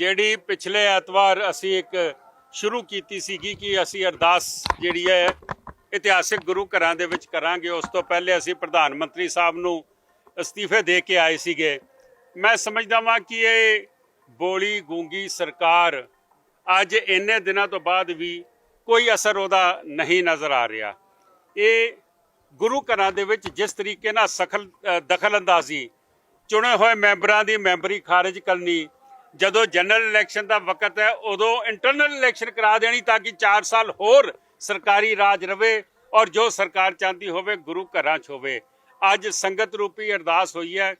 ਜਿਹੜੀ ਪਿਛਲੇ ਐਤਵਾਰ ਅਸੀਂ ਇੱਕ ਸ਼ੁਰੂ ਕੀਤੀ ਸੀਗੀ ਕਿ ਅਸੀਂ ਅਰਦਾਸ ਜਿਹੜੀ ਹੈ ਇਤਿਹਾਸਿਕ ਗੁਰੂ ਘਰਾਂ ਦੇ ਵਿੱਚ ਕਰਾਂਗੇ। ਉਸ ਤੋਂ ਪਹਿਲੇ ਅਸੀਂ ਪ੍ਰਧਾਨ ਮੰਤਰੀ ਸਾਹਿਬ ਨੂੰ ਅਸਤੀਫੇ ਦੇ ਕੇ ਆਏ ਸੀਗੇ। ਮੈਂ ਸਮਝਦਾ ਵਾਂ ਕਿ ਇਹ ਬੋਲੀ ਗੂੰਗੀ ਸਰਕਾਰ ਅੱਜ ਇੰਨੇ ਦਿਨਾਂ ਤੋਂ ਬਾਅਦ ਵੀ ਕੋਈ ਅਸਰ ਉਹਦਾ ਨਹੀਂ ਨਜ਼ਰ ਆ ਰਿਹਾ। ਇਹ ਗੁਰੂ ਘਰਾਂ ਦੇ ਵਿੱਚ ਜਿਸ ਤਰੀਕੇ ਨਾਲ ਸਖਲ ਦਖਲ ਅੰਦਾਜ਼ੀ ਚੁਣੇ ਹੋਏ ਮੈਂਬਰਾਂ ਦੀ ਮੈਂਬਰੀ ਖਾਰਜ ਕਰਨੀ ਜਦੋਂ ਜਨਰਲ ਇਲੈਕਸ਼ਨ ਦਾ ਵਕਤ ਹੈ, ਉਦੋਂ ਇੰਟਰਨਲ ਇਲੈਕਸ਼ਨ ਕਰਾ ਦੇਣੀ ਤਾਂ ਕਿ 4 ਸਾਲ ਹੋਰ ਸਰਕਾਰੀ ਰਾਜ ਰਵੇ ਔਰ ਜੋ ਸਰਕਾਰ ਚਾਹੁੰਦੀ ਹੋਵੇ, ਗੁਰੂ ਘਰਾਂ 'ਚ ਹੋਵੇ। ਅੱਜ ਸੰਗਤ ਰੂਪੀ ਅਰਦਾਸ ਹੋਈ ਹੈ।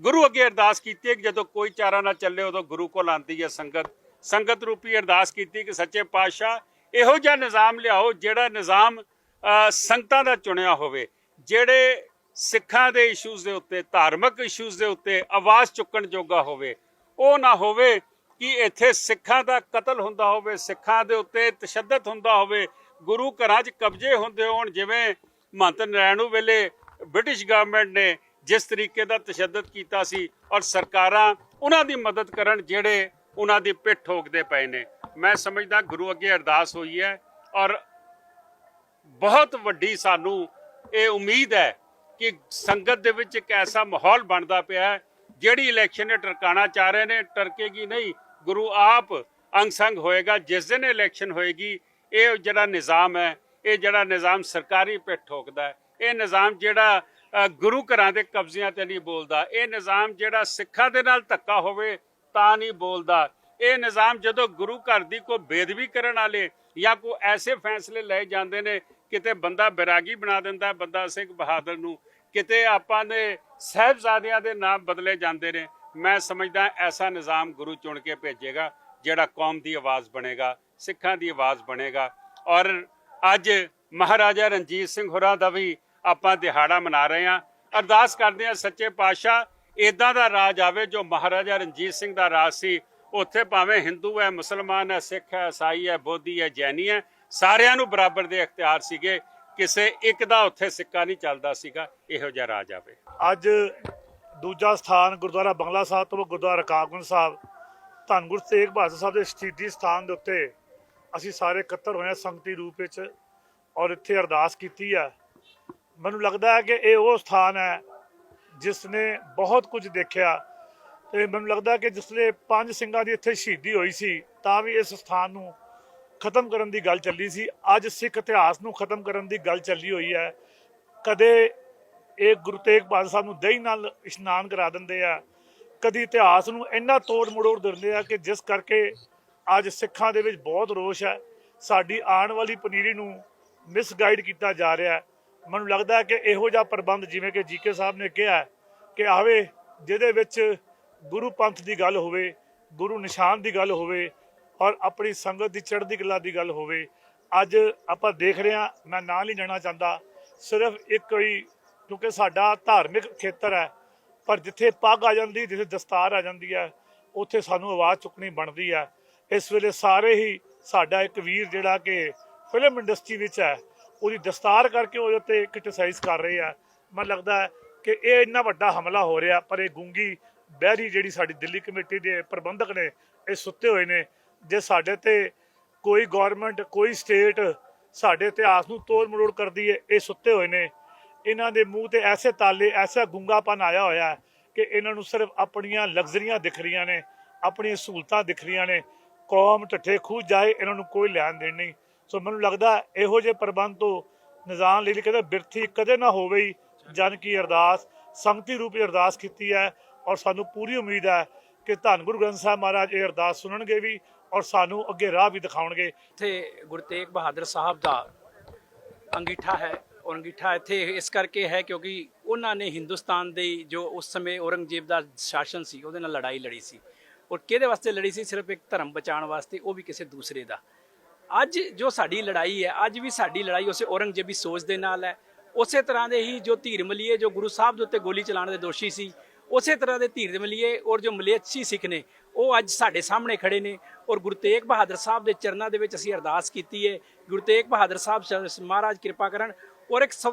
ਗੁਰੂ ਅੱਗੇ ਅਰਦਾਸ ਕੀਤੀ ਹੈ ਕਿ ਜਦੋਂ ਕੋਈ ਚਾਰਾ ਨਾ ਚੱਲੇ, ਉਦੋਂ ਗੁਰੂ ਕੋਲ ਆਉਂਦੀ ਹੈ ਸੰਗਤ। ਸੰਗਤ ਰੂਪੀ ਅਰਦਾਸ ਕੀਤੀ ਕਿ ਸੱਚੇ ਪਾਤਸ਼ਾਹ, ਇਹੋ ਜਿਹਾ ਨਿਜ਼ਾਮ ਲਿਆਓ ਜਿਹੜਾ ਨਿਜ਼ਾਮ ਸੰਗਤਾਂ ਦਾ ਚੁਣਿਆ ਹੋਵੇ। ਜਿਹੜੇ ਸਿੱਖਾਂ ਦੇ ਇਸ਼ੂਜ਼ ਦੇ ਉੱਤੇ, ਧਾਰਮਿਕ ਇਸ਼ੂਜ਼ ਦੇ ਉੱਤੇ ਆਵਾਜ਼ ਚੁੱਕਣ ਜੋਗਾ ਹੋਵੇ ਉਹ ਨਾ ਹੋਵੇ ਕਿ ਇੱਥੇ ਸਿੱਖਾਂ ਦਾ ਕਤਲ ਹੁੰਦਾ ਹੋਵੇ, ਸਿੱਖਾਂ ਦੇ ਉੱਤੇ ਤਸ਼ੱਦਦ ਹੁੰਦਾ ਹੋਵੇ, ਗੁਰੂ ਘਰਾਂ 'ਚ ਕਬਜ਼ੇ ਹੁੰਦੇ ਹੋਣ, ਜਿਵੇਂ ਮਹੰਤ ਨਰੈਣੂ ਵੇਲੇ ਬ੍ਰਿਟਿਸ਼ ਗਵਰਨਮੈਂਟ ਨੇ ਜਿਸ ਤਰੀਕੇ ਦਾ ਤਸ਼ੱਦਦ ਕੀਤਾ ਸੀ ਔਰ ਸਰਕਾਰਾਂ ਉਹਨਾਂ ਦੀ ਮਦਦ ਕਰਨ ਜਿਹੜੇ ਉਹਨਾਂ ਦੀ ਪਿੱਠ ਠੋਕਦੇ ਪਏ ਨੇ। ਮੈਂ ਸਮਝਦਾ ਗੁਰੂ ਅੱਗੇ ਅਰਦਾਸ ਹੋਈ ਹੈ ਔਰ ਬਹੁਤ ਵੱਡੀ ਸਾਨੂੰ ਇਹ ਉਮੀਦ ਹੈ ਕਿ ਸੰਗਤ ਦੇ ਵਿੱਚ ਇੱਕ ਐਸਾ ਮਾਹੌਲ ਬਣਦਾ ਪਿਆ ਹੈ ਜਿਹੜੀ ਇਲੈਕਸ਼ਨ ਨੇ ਟਰਕਾਣਾ ਚਾਹ ਰਹੇ ਨੇ, ਟਰਕੇਗੀ ਨਹੀਂ, ਗੁਰੂ ਆਪ ਅੰਗ ਹੋਏਗਾ, ਜਿਸ ਦਿਨ ਇਲੈਕਸ਼ਨ ਹੋਏਗੀ, ਇਹ ਜਿਹੜਾ ਨਿਜ਼ਾਮ ਹੈ, ਇਹ ਜਿਹੜਾ ਨਿਜ਼ਾਮ ਸਰਕਾਰੀ ਪਿੱਠ ਠੋਕਦਾ ਹੈ, ਇਹ ਨਿਜ਼ਾਮ ਜਿਹੜਾ ਗੁਰੂ ਘਰਾਂ ਦੇ ਕਬਜ਼ਿਆਂ ਤੇ ਨਹੀਂ ਬੋਲਦਾ, ਇਹ ਨਿਜ਼ਾਮ ਜਿਹੜਾ ਸਿੱਖਾਂ ਦੇ ਨਾਲ ਧੱਕਾ ਹੋਵੇ ਤਾਂ ਨਹੀਂ ਬੋਲਦਾ। ਇਹ ਨਿਜ਼ਾਮ ਜਦੋਂ ਗੁਰੂ ਘਰ ਦੀ ਕੋਈ ਬੇਦਬੀ ਕਰਨ ਵਾਲੇ ਜਾਂ ਕੋਈ ਐਸੇ ਫੈਸਲੇ ਲਏ ਜਾਂਦੇ ਨੇ, ਕਿਤੇ ਬੰਦਾ ਬੈਰਾਗੀ ਬਣਾ ਦਿੰਦਾ ਬੰਦਾ ਸਿੰਘ ਬਹਾਦਰ ਨੂੰ ਕਿਤੇ ਆਪਾਂ ਦੇ ਸਹਿਬਜ਼ਾਦਿਆਂ ਦੇ ਨਾਮ ਬਦਲੇ ਜਾਂਦੇ ਨੇ। ਮੈਂ ਸਮਝਦਾ ਐਸਾ ਨਿਜ਼ਾਮ ਗੁਰੂ ਚੁਣ ਕੇ ਭੇਜੇਗਾ, ਜਿਹੜਾ ਕੌਮ ਦੀ ਆਵਾਜ਼ ਬਣੇਗਾ, ਸਿੱਖਾਂ ਦੀ ਆਵਾਜ਼ ਬਣੇਗਾ। ਔਰ ਅੱਜ ਮਹਾਰਾਜਾ ਰਣਜੀਤ ਸਿੰਘ ਹੋਰਾਂ ਦਾ ਵੀ ਆਪਾਂ ਦਿਹਾੜਾ ਮਨਾ ਰਹੇ ਹਾਂ। ਅਰਦਾਸ ਕਰਦੇ ਹਾਂ ਸੱਚੇ ਪਾਤਸ਼ਾਹ ਇਦਾਂ ਦਾ ਰਾਜ ਆਵੇ ਜੋ ਮਹਾਰਾਜਾ ਰਣਜੀਤ ਸਿੰਘ ਦਾ ਰਾਜ ਸੀ। ਉੱਥੇ ਭਾਵੇਂ ਹਿੰਦੂ ਹੈ, ਮੁਸਲਮਾਨ ਹੈ, ਸਿੱਖ ਹੈ, ਈਸਾਈ ਹੈ, ਬੋਧੀ ਹੈ, ਜੈਨੀ ਹੈ, ਸਾਰਿਆਂ ਨੂੰ ਬਰਾਬਰ ਦੇ ਅਖਤਿਆਰ ਸੀਗੇ। ਕਿਸੇ ਇੱਕ ਦਾ ਉੱਥੇ ਸਿੱਕਾ ਨਹੀਂ ਚੱਲਦਾ ਸੀਗਾ, ਇਹੋ ਜਿਹਾ ਰਾਜ ਆਵੇ। ਅੱਜ ਦੂਜਾ ਸਥਾਨ ਗੁਰਦੁਆਰਾ ਬੰਗਲਾ ਸਾਹਿਬ ਤੋਂ ਗੁਰਦੁਆਰਾ ਰਕਾਬਗੰਜ ਸਾਹਿਬ ਧੰਨ ਗੁਰੂ ਤੇਗ ਬਹਾਦਰ ਸਾਹਿਬ ਦੇ ਸ਼ਹੀਦੀ ਸਥਾਨ ਦੇ ਉੱਤੇ ਅਸੀਂ ਸਾਰੇ ਇਕੱਤਰ ਹੋਏ ਹਾਂ ਸੰਗਤੀ ਰੂਪ ਵਿੱਚ ਔਰ ਇੱਥੇ ਅਰਦਾਸ ਕੀਤੀ ਹੈ ਮੈਨੂੰ ਲੱਗਦਾ ਹੈ ਕਿ ਇਹ ਉਹ ਸਥਾਨ ਹੈ ਜਿਸ ਨੇ ਬਹੁਤ ਕੁਝ ਦੇਖਿਆ ਤੇ ਮੈਨੂੰ ਲੱਗਦਾ ਕਿ ਜਿਸਲੇ ਪੰਜ ਸਿੰਘਾਂ ਦੀ ਇੱਥੇ ਸ਼ਹੀਦੀ ਹੋਈ ਸੀ, ਤਾਂ ਵੀ ਇਸ ਸਥਾਨ ਨੂੰ ਖਤਮ ਕਰਨ ਦੀ ਗੱਲ ਚੱਲੀ ਸੀ। ਅੱਜ ਸਿੱਖ ਇਤਿਹਾਸ ਨੂੰ ਖਤਮ ਕਰਨ ਦੀ ਗੱਲ ਚੱਲੀ ਹੋਈ ਹੈ। ਕਦੇ ਇਹ ਗੁਰੂ ਤੇਗ ਬਹਾਦਰ ਸਾਹਿਬ ਨੂੰ ਦਹੀਂ ਨਾਲ ਇਸ਼ਨਾਨ ਕਰਾ ਦਿੰਦੇ ਆ। ਕਦੀ ਇਤਿਹਾਸ ਨੂੰ ਇੰਨਾ ਤੋੜ ਮੜੋੜ ਦਿੰਦੇ ਆ ਕਿ ਜਿਸ ਕਰਕੇ ਅੱਜ ਸਿੱਖਾਂ ਦੇ ਵਿੱਚ ਬਹੁਤ ਰੋਸ਼ ਹੈ। ਸਾਡੀ ਆਉਣ ਵਾਲੀ ਪਨੀਰੀ ਨੂੰ ਮਿਸਗਾਈਡ ਕੀਤਾ ਜਾ ਰਿਹਾ ਹੈ। ਮੈਨੂੰ ਲੱਗਦਾ ਹੈ ਕਿ ਇਹੋ ਜਿਹਾ ਪ੍ਰਬੰਧ ਜਿਵੇਂ ਕਿ ਜੀਕੇ ਸਾਹਿਬ ਨੇ ਕਿਹਾ ਕਿ ਆਵੇ ਜਿਹਦੇ ਵਿੱਚ ਗੁਰੂ ਪੰਥ ਦੀ ਗੱਲ ਹੋਵੇ, ਗੁਰੂ ਨਿਸ਼ਾਨ ਦੀ ਗੱਲ ਹੋਵੇ ਔਰ ਆਪਣੀ ਸੰਗਤ ਦੀ ਚੜ੍ਹਦੀ ਕਲਾ ਦੀ ਗੱਲ ਹੋਵੇ, ਅੱਜ ਆਪਾਂ ਦੇਖ ਰਹੇ ਹਾਂ, ਮੈਂ ਨਾਂ ਨਹੀਂ ਲੈਣਾ ਚਾਹੁੰਦਾ, ਸਿਰਫ ਇੱਕ ਹੀ, ਕਿਉਂਕਿ ਸਾਡਾ ਧਾਰਮਿਕ ਖੇਤਰ ਹੈ, ਪਰ ਜਿੱਥੇ ਪੱਗ ਆ ਜਾਂਦੀ, ਜਿੱਥੇ ਦਸਤਾਰ ਆ ਜਾਂਦੀ ਹੈ, ਉੱਥੇ ਸਾਨੂੰ ਆਵਾਜ਼ ਚੁੱਕਣੀ ਬਣਦੀ ਹੈ। ਇਸ ਵੇਲੇ ਸਾਰੇ ਹੀ ਸਾਡਾ ਇੱਕ ਵੀਰ ਜਿਹੜਾ ਕਿ ਫਿਲਮ ਇੰਡਸਟਰੀ ਵਿੱਚ ਹੈ, ਉਹਦੀ ਦਸਤਾਰ ਕਰਕੇ ਉਹਦੇ ਉੱਤੇ ਕ੍ਰਿਟਿਸਾਈਜ਼ ਕਰ ਰਹੇ ਆ। ਮੈਨੂੰ ਲੱਗਦਾ ਕਿ ਇਹ ਇੰਨਾ ਵੱਡਾ ਹਮਲਾ ਹੋ ਰਿਹਾ, ਪਰ ਇਹ ਗੁੰਗੀ ਬਹਿਰੀ ਜਿਹੜੀ ਸਾਡੀ ਦਿੱਲੀ ਕਮੇਟੀ ਦੇ ਪ੍ਰਬੰਧਕ ਨੇ, ਇਹ ਸੁੱਤੇ ਹੋਏ ਨੇ। ਜੇ ਸਾਡੇ ਤੇ ਕੋਈ ਗਵਰਨਮੈਂਟ ਕੋਈ ਸਟੇਟ ਸਾਡੇ ਇਤਿਹਾਸ ਨੂੰ ਤੋੜ ਮਰੋੜ ਕਰਦੀ ਹੈ ਇਹ ਸੁੱਤੇ ਹੋਏ ਨੇ। ਇਹਨਾਂ ਦੇ ਮੂੰਹ ਤੇ ਐਸੇ ਤਾਲੇ, ਐਸਾ ਗੁੰਗਾਪਨ ਆਇਆ ਹੋਇਆ ਹੈ ਕਿ ਇਹਨਾਂ ਨੂੰ ਸਿਰਫ ਆਪਣੀਆਂ ਲਗਜ਼ਰੀਆਂ ਦਿਖ ਰਹੀਆਂ ਨੇ, ਆਪਣੀਆਂ ਸਹੂਲਤਾਂ ਦਿਖ ਰਹੀਆਂ ਨੇ। ਕੌਮ ਢੱਠੇ ਖੂਹ ਜਾਏ, ਇਹਨਾਂ ਨੂੰ ਕੋਈ ਲੈਣ ਦੇਣ ਨਹੀਂ। ਸੋ ਮੈਨੂੰ ਲੱਗਦਾ ਇਹੋ ਜਿਹੇ ਪ੍ਰਬੰਧ ਤੋਂ ਨਿਜ਼ਾਮ ਲਈ ਕਹਿੰਦੇ ਬਿਰਥੀ ਕਦੇ ਨਾ ਹੋਵੇ ਹੀ ਜਨ ਕੀ ਅਰਦਾਸ, ਸੰਗਤੀ ਰੂਪੀ ਅਰਦਾਸ ਕੀਤੀ ਹੈ। ਔਰ ਸਾਨੂੰ ਪੂਰੀ ਉਮੀਦ ਹੈ ਕਿ ਧੰਨ ਗੁਰੂ ਗ੍ਰੰਥ ਸਾਹਿਬ ਮਹਾਰਾਜ ਇਹ ਅਰਦਾਸ ਸੁਣਨਗੇ ਵੀ ਔਰ ਸਾਨੂੰ ਅੱਗੇ ਰਾਹ ਵੀ ਦਿਖਾਉਣਗੇ। ਇੱਥੇ ਗੁਰੂ ਤੇਗ ਬਹਾਦਰ ਸਾਹਿਬ ਦਾ ਅੰਗੀਠਾ ਹੈ ਔਰ ਅੰਗੀਠਾ ਇੱਥੇ ਇਸ ਕਰਕੇ ਹੈ ਕਿਉਂਕਿ ਉਹਨਾਂ ਨੇ ਹਿੰਦੁਸਤਾਨ ਦੇ ਜੋ ਉਸ ਸਮੇਂ ਔਰੰਗਜ਼ੇਬ ਦਾ ਸ਼ਾਸਨ ਸੀ, ਉਹਦੇ ਨਾਲ ਲੜਾਈ ਲੜੀ ਸੀ। ਔਰ ਕਿਹਦੇ ਵਾਸਤੇ ਲੜੀ ਸੀ? ਸਿਰਫ ਇੱਕ ਧਰਮ ਬਚਾਉਣ ਵਾਸਤੇ, ਉਹ ਵੀ ਕਿਸੇ ਦੂਸਰੇ ਦਾ। ਅੱਜ ਜੋ ਸਾਡੀ ਲੜਾਈ ਹੈ, ਅੱਜ ਵੀ ਸਾਡੀ ਲੜਾਈ ਉਸੇ ਔਰੰਗਜ਼ੇਬੀ ਸੋਚ ਦੇ ਨਾਲ ਹੈ। ਉਸੇ ਤਰ੍ਹਾਂ ਦੇ ਹੀ ਜੋ ਧੀਰ ਮਲੀਏ ਜੋ ਗੁਰੂ ਸਾਹਿਬ ਦੇ ਉੱਤੇ ਗੋਲੀ ਚਲਾਉਣ ਦੇ ਦੋਸ਼ੀ ਸੀ ਉਸੇ ਤਰ੍ਹਾਂ ਦੇ ਧੀਰ ਮਲੀਏ ਔਰ ਜੋ ਮਲੇਛੀ ਸਿੱਖ ਨੇ, ਉਹ ਅੱਜ ਸਾਡੇ ਸਾਹਮਣੇ ਖੜੇ ਨੇ ਔਰ ਗੁਰੂ ਤੇਗ ਬਹਾਦਰ ਸਾਹਿਬ ਦੇ ਚਰਨਾਂ ਦੇ ਵਿੱਚ ਅਸੀਂ ਅਰਦਾਸ ਕੀਤੀ ਹੈ ਗੁਰੂ ਤੇਗ ਬਹਾਦਰ ਸਾਹਿਬ ਸ- ਮਹਾਰਾਜ ਕਿਰਪਾ ਕਰਨ ਔਰ ਇੱਕ ਸਭ